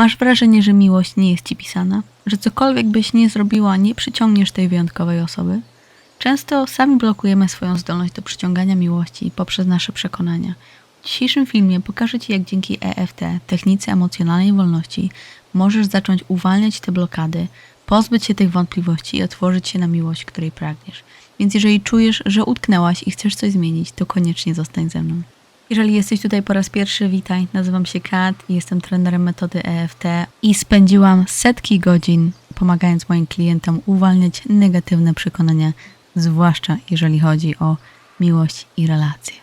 Masz wrażenie, że miłość nie jest ci pisana? Że cokolwiek byś nie zrobiła, nie przyciągniesz tej wyjątkowej osoby? Często sami blokujemy swoją zdolność do przyciągania miłości poprzez nasze przekonania. W dzisiejszym filmie pokażę Ci, jak dzięki EFT, technice emocjonalnej wolności, możesz zacząć uwalniać te blokady, pozbyć się tych wątpliwości i otworzyć się na miłość, której pragniesz. Więc jeżeli czujesz, że utknęłaś i chcesz coś zmienić, to koniecznie zostań ze mną. Jeżeli jesteś tutaj po raz pierwszy, witaj. Nazywam się Kat i jestem trenerem metody EFT i spędziłam setki godzin pomagając moim klientom uwalniać negatywne przekonania, zwłaszcza jeżeli chodzi o miłość i relacje.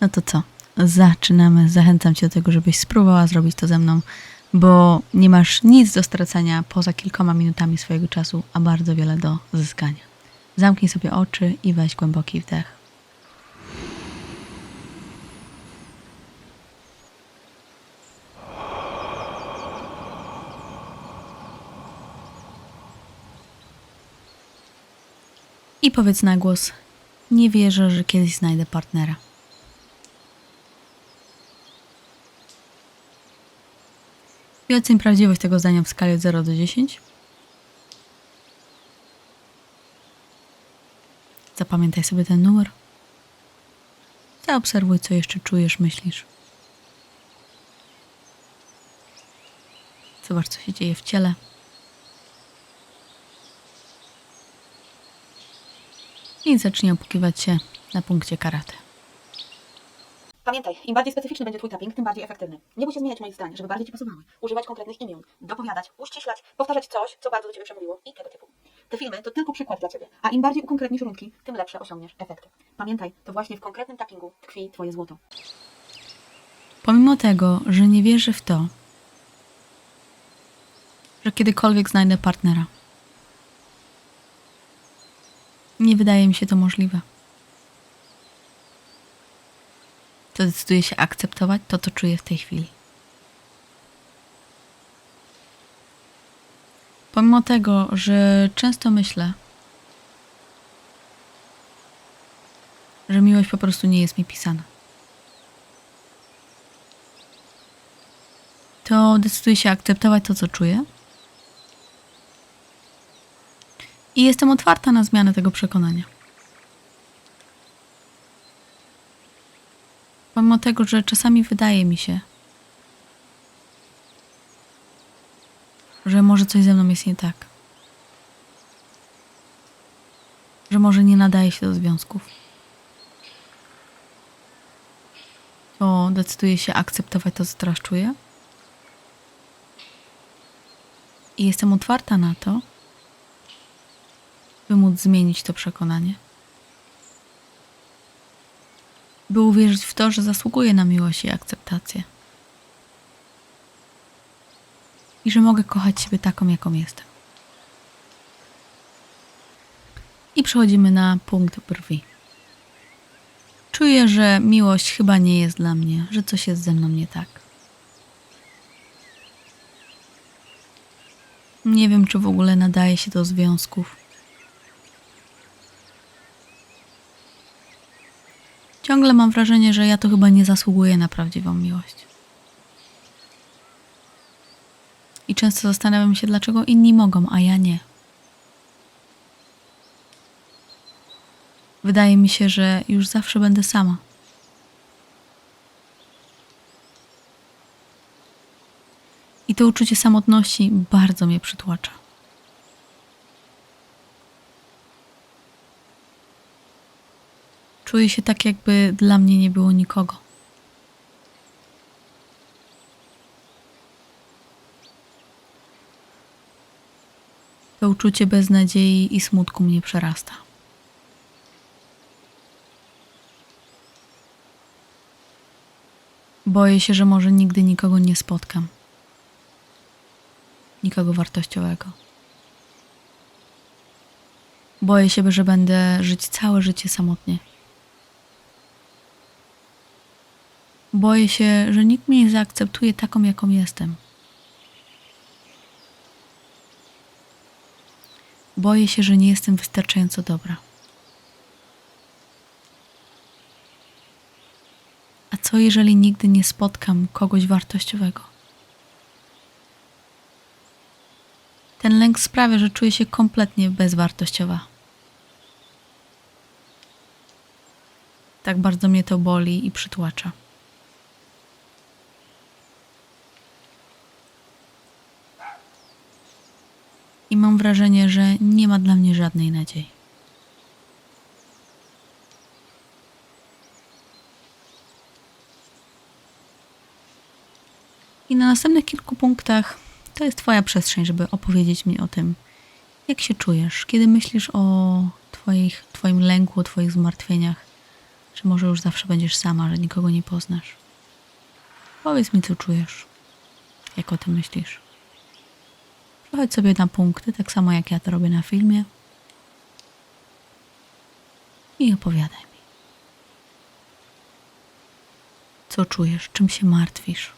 No to co? Zaczynamy. Zachęcam Cię do tego, żebyś spróbowała zrobić to ze mną, bo nie masz nic do stracenia poza kilkoma minutami swojego czasu, a bardzo wiele do zyskania. Zamknij sobie oczy i weź głęboki wdech. I powiedz na głos: Nie wierzę, że kiedyś znajdę partnera. I oceń prawdziwość tego zdania w skali od 0 do 10. Zapamiętaj sobie ten numer. Zaobserwuj, co jeszcze czujesz, myślisz. Zobacz, co się dzieje w ciele. I zacznij opukiwać się na punkcie karate. Pamiętaj, im bardziej specyficzny będzie Twój tapping, tym bardziej efektywny. Nie bój się zmieniać moich zdań, żeby bardziej Ci pasowały. Używać konkretnych imion, dopowiadać, uściślać, powtarzać coś, co bardzo do Ciebie przemówiło i tego typu. Te filmy to tylko przykład dla Ciebie, a im bardziej ukonkretnisz rundki, tym lepsze osiągniesz efekty. Pamiętaj, to właśnie w konkretnym tappingu tkwi Twoje złoto. Pomimo tego, że nie wierzę w to, że kiedykolwiek znajdę partnera, nie wydaje mi się to możliwe. To decyduję się akceptować to, co czuję w tej chwili. Pomimo tego, że często myślę, że miłość po prostu nie jest mi pisana. to decyduję się akceptować to, co czuję. I jestem otwarta na zmianę tego przekonania. Pomimo tego, że czasami wydaje mi się, że może coś ze mną jest nie tak. Że może nie nadaje się do związków. To decyduję się akceptować to, co teraz czuję. I jestem otwarta na to, by móc zmienić to przekonanie. By uwierzyć w to, że zasługuję na miłość i akceptację. I że mogę kochać siebie taką, jaką jestem. I przechodzimy na punkt brwi. Czuję, że miłość chyba nie jest dla mnie, że coś jest ze mną nie tak. Nie wiem, czy w ogóle nadaje się do związków. Ciągle mam wrażenie, że ja to chyba nie zasługuję na prawdziwą miłość. I często zastanawiam się, dlaczego inni mogą, a ja nie. Wydaje mi się, że już zawsze będę sama. I to uczucie samotności bardzo mnie przytłacza. Czuję się tak, jakby dla mnie nie było nikogo. To uczucie beznadziei i smutku mnie przerasta. Boję się, że może nigdy nikogo nie spotkam nikogo wartościowego. Boję się, że będę żyć całe życie samotnie. Boję się, że nikt mnie nie zaakceptuje taką, jaką jestem. Boję się, że nie jestem wystarczająco dobra. A co jeżeli nigdy nie spotkam kogoś wartościowego? Ten lęk sprawia, że czuję się kompletnie bezwartościowa. Tak bardzo mnie to boli i przytłacza. I mam wrażenie, że nie ma dla mnie żadnej nadziei. I na następnych kilku punktach to jest Twoja przestrzeń, żeby opowiedzieć mi o tym, jak się czujesz, kiedy myślisz o twoich, Twoim lęku, o Twoich zmartwieniach, że może już zawsze będziesz sama, że nikogo nie poznasz. Powiedz mi, co czujesz, jak o tym myślisz. Przechodź sobie na punkty, tak samo jak ja to robię na filmie. I opowiadaj mi. Co czujesz, czym się martwisz?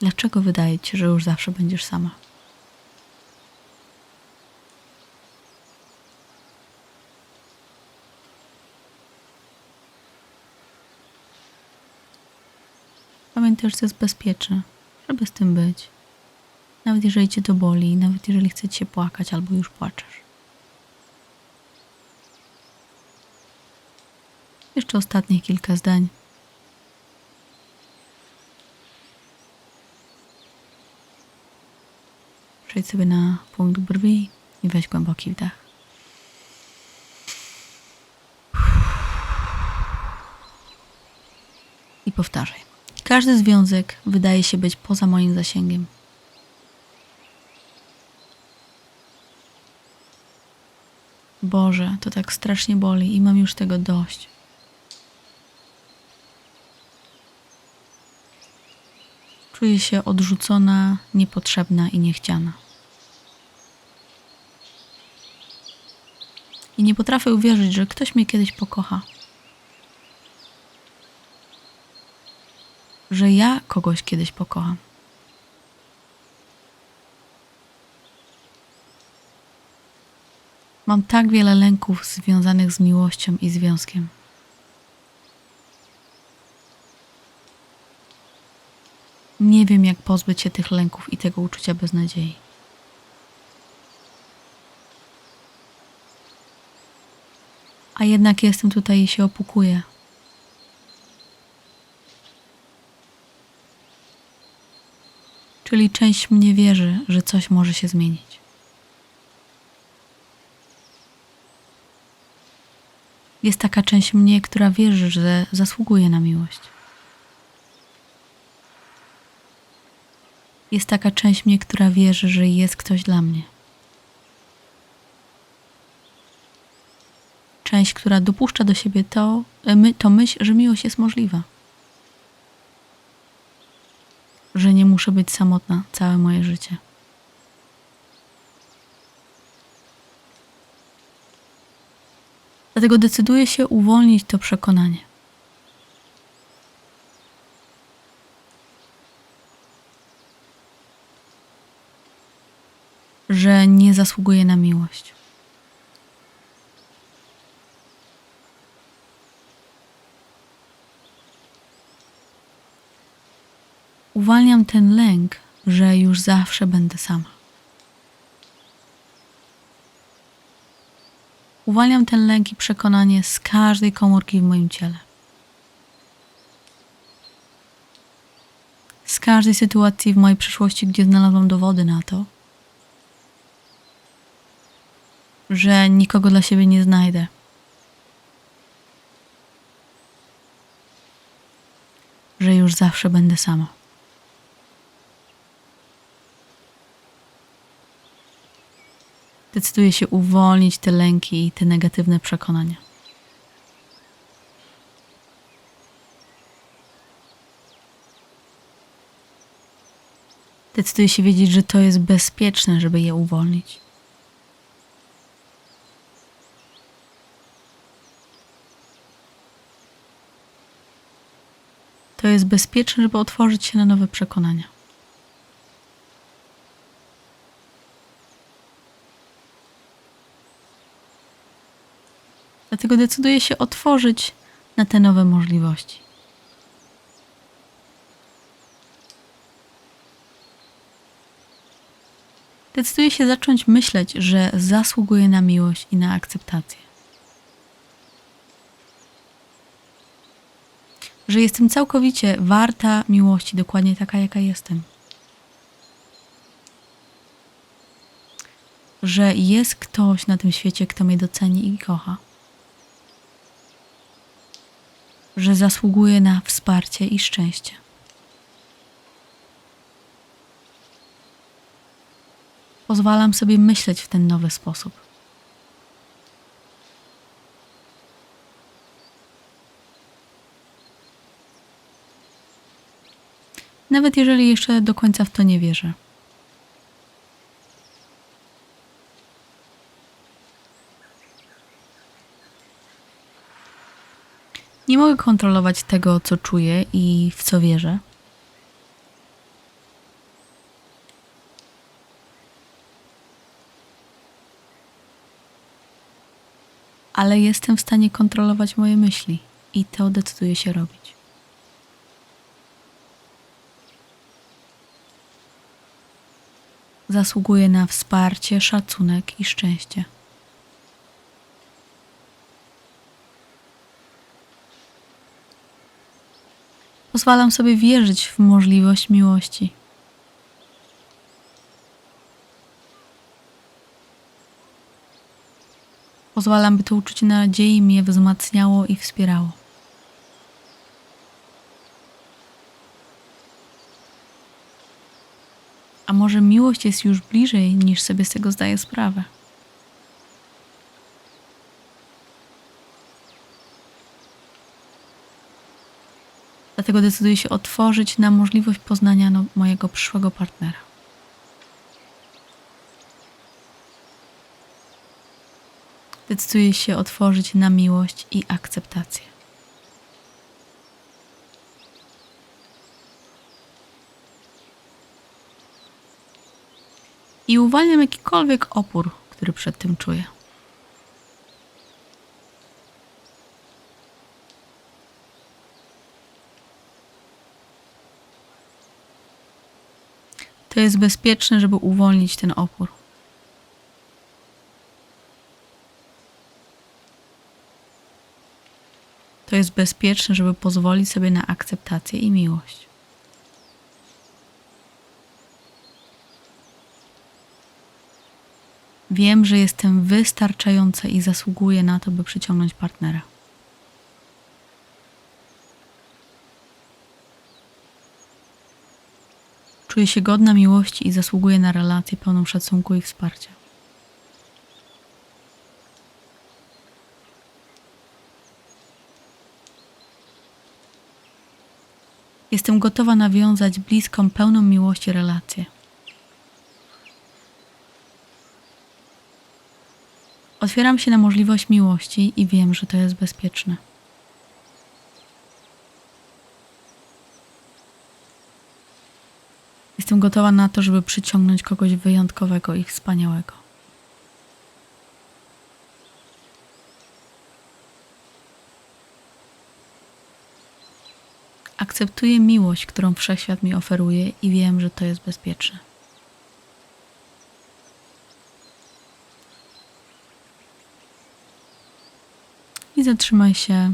Dlaczego wydaje ci się, że już zawsze będziesz sama? Pamiętaj, że to jest bezpieczne, żeby z tym być. Nawet jeżeli cię to boli, nawet jeżeli chce ci się płakać albo już płaczesz. Jeszcze ostatnie kilka zdań. Przejdź sobie na punkt brwi i weź głęboki wdech. I powtarzaj. Każdy związek wydaje się być poza moim zasięgiem. Boże, to tak strasznie boli i mam już tego dość. Czuję się odrzucona, niepotrzebna i niechciana. I nie potrafię uwierzyć, że ktoś mnie kiedyś pokocha. Że ja kogoś kiedyś pokocham. Mam tak wiele lęków związanych z miłością i związkiem. Nie wiem, jak pozbyć się tych lęków i tego uczucia beznadziei. A jednak jestem tutaj i się opukuję. Czyli część mnie wierzy, że coś może się zmienić. Jest taka część mnie, która wierzy, że zasługuje na miłość. Jest taka część mnie, która wierzy, że jest ktoś dla mnie. Część, która dopuszcza do siebie to, e, to myśl, że miłość jest możliwa. Że nie muszę być samotna całe moje życie. Dlatego decyduję się uwolnić to przekonanie. że nie zasługuje na miłość. Uwalniam ten lęk, że już zawsze będę sama. Uwalniam ten lęk i przekonanie z każdej komórki w moim ciele. Z każdej sytuacji w mojej przeszłości, gdzie znalazłam dowody na to, że nikogo dla siebie nie znajdę. Że już zawsze będę sama. Decyduję się uwolnić te lęki i te negatywne przekonania. Decyduję się wiedzieć, że to jest bezpieczne, żeby je uwolnić. To jest bezpieczne, żeby otworzyć się na nowe przekonania. Dlatego decyduję się otworzyć na te nowe możliwości. Decyduję się zacząć myśleć, że zasługuję na miłość i na akceptację. Że jestem całkowicie warta miłości, dokładnie taka, jaka jestem. Że jest ktoś na tym świecie, kto mnie doceni i kocha. Że zasługuję na wsparcie i szczęście. Pozwalam sobie myśleć w ten nowy sposób. Nawet jeżeli jeszcze do końca w to nie wierzę. Nie mogę kontrolować tego, co czuję i w co wierzę. ale jestem w stanie kontrolować moje myśli i to decyduję się robić. Zasługuję na wsparcie, szacunek i szczęście. Pozwalam sobie wierzyć w możliwość miłości. Pozwalam, by to uczucie nadziei mnie wzmacniało i wspierało. A może miłość jest już bliżej, niż sobie z tego zdaję sprawę? Dlatego decyduję się otworzyć na możliwość poznania no, mojego przyszłego partnera. Decyduję się otworzyć na miłość i akceptację. I uwalniam jakikolwiek opór, który przed tym czuję. To jest bezpieczne, żeby uwolnić ten opór. To jest bezpieczne, żeby pozwolić sobie na akceptację i miłość. Wiem, że jestem wystarczająca i zasługuję na to, by przyciągnąć partnera. Czuję się godna miłości i zasługuję na relację pełną szacunku i wsparcia. Jestem gotowa nawiązać bliską, pełną miłości relację. Otwieram się na możliwość miłości i wiem, że to jest bezpieczne. Jestem gotowa na to, żeby przyciągnąć kogoś wyjątkowego i wspaniałego. Akceptuję miłość, którą wszechświat mi oferuje i wiem, że to jest bezpieczne. I zatrzymaj się,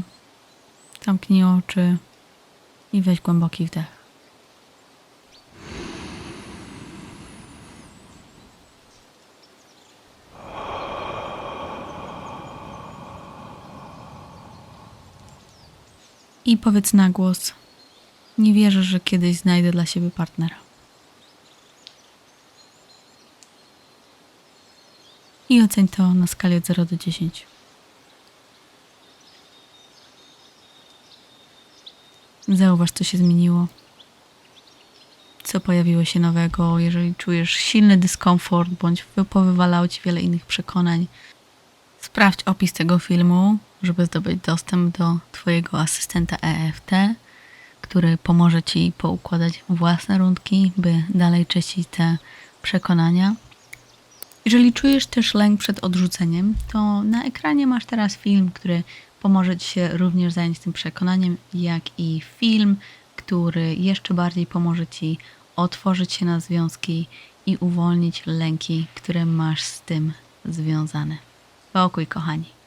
zamknij oczy i weź głęboki wdech. I powiedz na głos: Nie wierzę, że kiedyś znajdę dla siebie partnera. I oceń to na skali od 0 do 10. Zauważ, co się zmieniło. Co pojawiło się nowego, jeżeli czujesz silny dyskomfort bądź powywalało ci wiele innych przekonań. Sprawdź opis tego filmu, żeby zdobyć dostęp do Twojego asystenta EFT, który pomoże Ci poukładać własne rundki, by dalej czyścić te przekonania. Jeżeli czujesz też lęk przed odrzuceniem, to na ekranie masz teraz film, który pomoże Ci się również zająć tym przekonaniem, jak i film, który jeszcze bardziej pomoże Ci otworzyć się na związki i uwolnić lęki, które masz z tym związane. Pokój, kochani.